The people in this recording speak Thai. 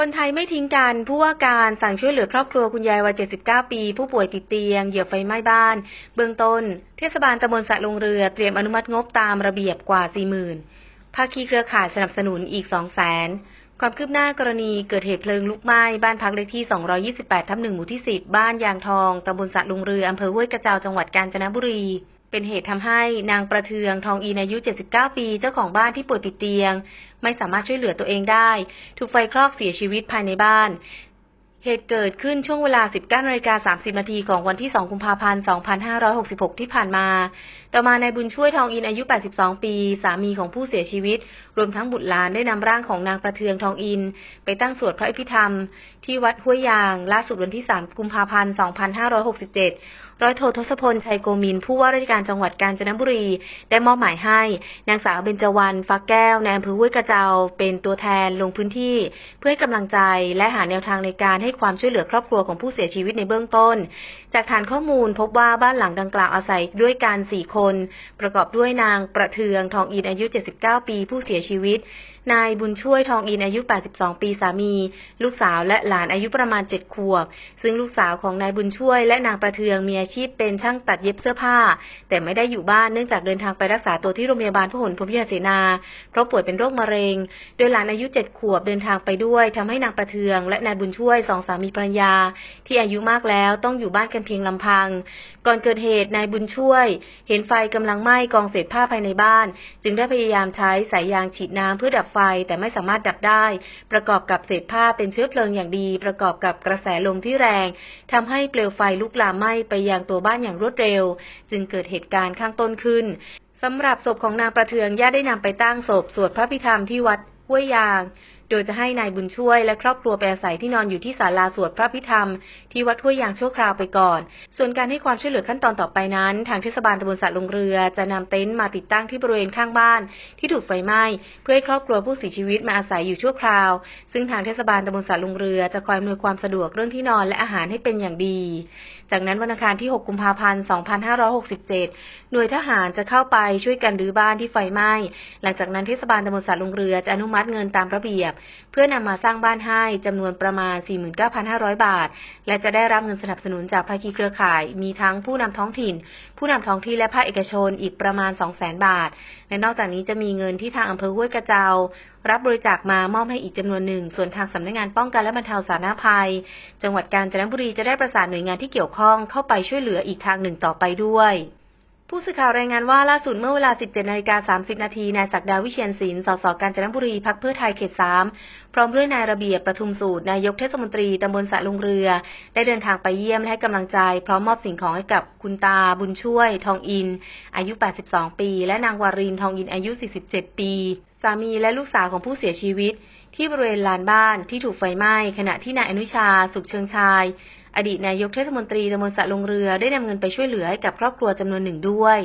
คนไทิ้งกัน ผู้ว่าการสั่งช่วยเหลือครอบครัวคุณยายวัย 79 ปี ผู้ป่วยติดเตียง เหยื่อไฟไหม้บ้าน เบื้องต้น เทศบาลตำบลสะลงเรือ เตรียมอนุมัติงบตามระเบียบกว่า 40,000 ภาคีเครือข่ายสนับสนุนอีก 200,000 ความคืบหน้ากรณีเกิดเหตุเพลิงลุกไหม้ บ้านพักเลขที่ 228 ทับ1หมู่ที่ 10 บ้านยางทอง ตำบลสะลงเรือ อำเภอห้วยกระเจ้า จังหวัดกาญจนบุรี เป็นเหตุทำให้นางประเทืองทองอินอายุ 79 ปี เจ้าของบ้านที่ป่วยติดเตียง ไม่สามารถช่วยเหลือตัวเองได้ ถูกไฟคลอกเสียชีวิตภายในบ้าน เหตุเกิดขึ้นช่วงเวลา 19นาฬิกา30 นาทีของวันที่ 2 กุมภาพันธ์ 2566 ที่ผ่านมา ต่อมานายบุญช่วยทองอินอายุ 82 ปี สามีของผู้เสียชีวิต รวมทั้งบุตรหลานได้นำร่างของนางประเทืองทองอิน ไปตั้งสวดพระอภิธรรม ที่วัดห้วยยาง ล่าสุดวันที่ 3 กุมภาพันธ์ 2567 ร้อยโททศพล ชัยโกมิน ผู้ว่าราชการจังหวัดกาญจนบุรี ได้มอบหมายให้ นางสาวเบญจวรรณฟักแก้วในอำเภอห้วยกระเจ้าเป็นตัวแทนลงพื้นที่ เพื่อให้กำลังใจและหาแนวทางในการใให้ความช่วยเหลือครอบครัวของผู้เสียชีวิตในเบื้องต้น จากฐานข้อมูลพบว่าบ้านหลังดังกล่าวอาศัยด้วยการสี่คน ประกอบด้วยนางประเทืองทองอินอายุ 79 ปีผู้เสียชีวิต นายบุญช่วยทองอินอายุ 82 ปีสามี ลูกสาวและหลานอายุประมาณ 7 ขวบ ซึ่งลูกสาวของนายบุญช่วยและนางประเทืองมีอาชีพเป็นช่างตัดเย็บเสื้อผ้า แต่ไม่ได้อยู่บ้านเนื่องจากเดินทางไปรักษาตัวที่โรงพยาบาลพหลพรหมยเสนา เพราะป่วยเป็นโรคมะเร็ง โดยหลานอายุ 7 ขวบเดินทางไปด้วยทำให้นางประเทืองและนายบุญช่วยสองสามีภรรยา ที่อายุมากแล้วต้องอยู่บ้านกันเพียงลำพัง ก่อนเกิดเหตุนายบุญช่วย เห็นไฟกำลังไหม้กองเศษผ้าภายในบ้าน จึงได้พยายามใช้สายยางฉีดน้ำเพื่อดับไฟไฟแต่ไม่สามารถดับได้ ประกอบกับเศษผ้าเป็นเชื้อเพลิงอย่างดี ประกอบกับกระแสลมที่แรงทำให้เปลวไฟลุกลามไหม้ไปยังตัวบ้านอย่างรวดเร็ว จึงเกิดเหตุการณ์ข้างต้นขึ้นสำหรับศพของนางประเทืองญาติได้นำไปตั้งศพสวดพระพิธรรมที่วัดห้วยยาง โดยจะให้นายบุญช่วยและครอบครัวไปอาศัยที่นอนอยู่ที่ศาลาสวดพระพิธรรม ที่วัดห้วยยางชั่วคราวไปก่อน ส่วนการให้ความช่วยเหลือขั้นตอนต่อไปนั้น ทางเทศบาลตำบลสระลงเรือ จะนำเต็นท์มาติดตั้งที่บริเวณข้างบ้าน ที่ถูกไฟไหม้ เพื่อให้ครอบครัวผู้เสียชีวิตมาอาศัยอยู่ชั่วคราว ซึ่งทางเทศบาลตำบลสระลงเรือจะคอยอำนวยความสะดวกเรื่องที่นอนและอาหารให้เป็นอย่างดี จากนั้นวันอังคารที่ 6 กุมภาพันธ์ 2567 หน่วยทหารจะเข้าไปช่วยกันรื้อบ้านที่ไฟไหม้ หลังจากนั้นเทศบาลตำบลสระลงเรือจะอนุมัติเงินตามระเบียบเพื่อนำมาสร้างบ้านให้จำนวนประมาณ 49,500 บาท และจะได้รับเงินสนับสนุนจากภาคีเครือข่าย มีทั้งผู้นำท้องถิ่น ผู้นำท้องที่และภาคเอกชนอีกประมาณ 200,000 บาท และนอกจากนี้จะมีเงินที่ทางอำเภอห้วยกระเจ้ารับบริจาคมามอบให้อีกจำนวนหนึ่ง ส่วนทางสำนักงานป้องกันและบรรเทาสาธารณภัย จังหวัดกาญจนบุรีจะได้ประสานหน่วยงานที่เกี่ยวข้องเข้าไปช่วยเหลืออีกทางหนึ่งต่อไปด้วย ผู้สื่อข่าวรายงานว่าล่าสุดเมื่อเวลา 17นาฬิกา30 นาที นายศักดาวิเชียนศิลป์ สส กาญจนบุรี พักเพื่อไทยเขต 3 พร้อมด้วยนายระเบียบประทุมสูตร นายกเทศมนตรีตำบลสะลุงเรือ ได้เดินทางไปเยี่ยมและให้กำลังใจ พร้อมมอบสิ่งของให้กับคุณตาบุญช่วย ทองอิน อายุ 82 ปี และนางวารินทองอินอายุ 47 ปีามีและลูกสาวของผู้เสียชีวิต ที่บริเวณลานบ้านที่ถูกไฟไหม้ ขณะที่นายอนุชา สุขเชิงชาย อดีตนายกเทศมนตรีตำบลสะลงเรือได้นำเงินไปช่วยเหลือให้กับครอบครัวจำนวนหนึ่งด้วย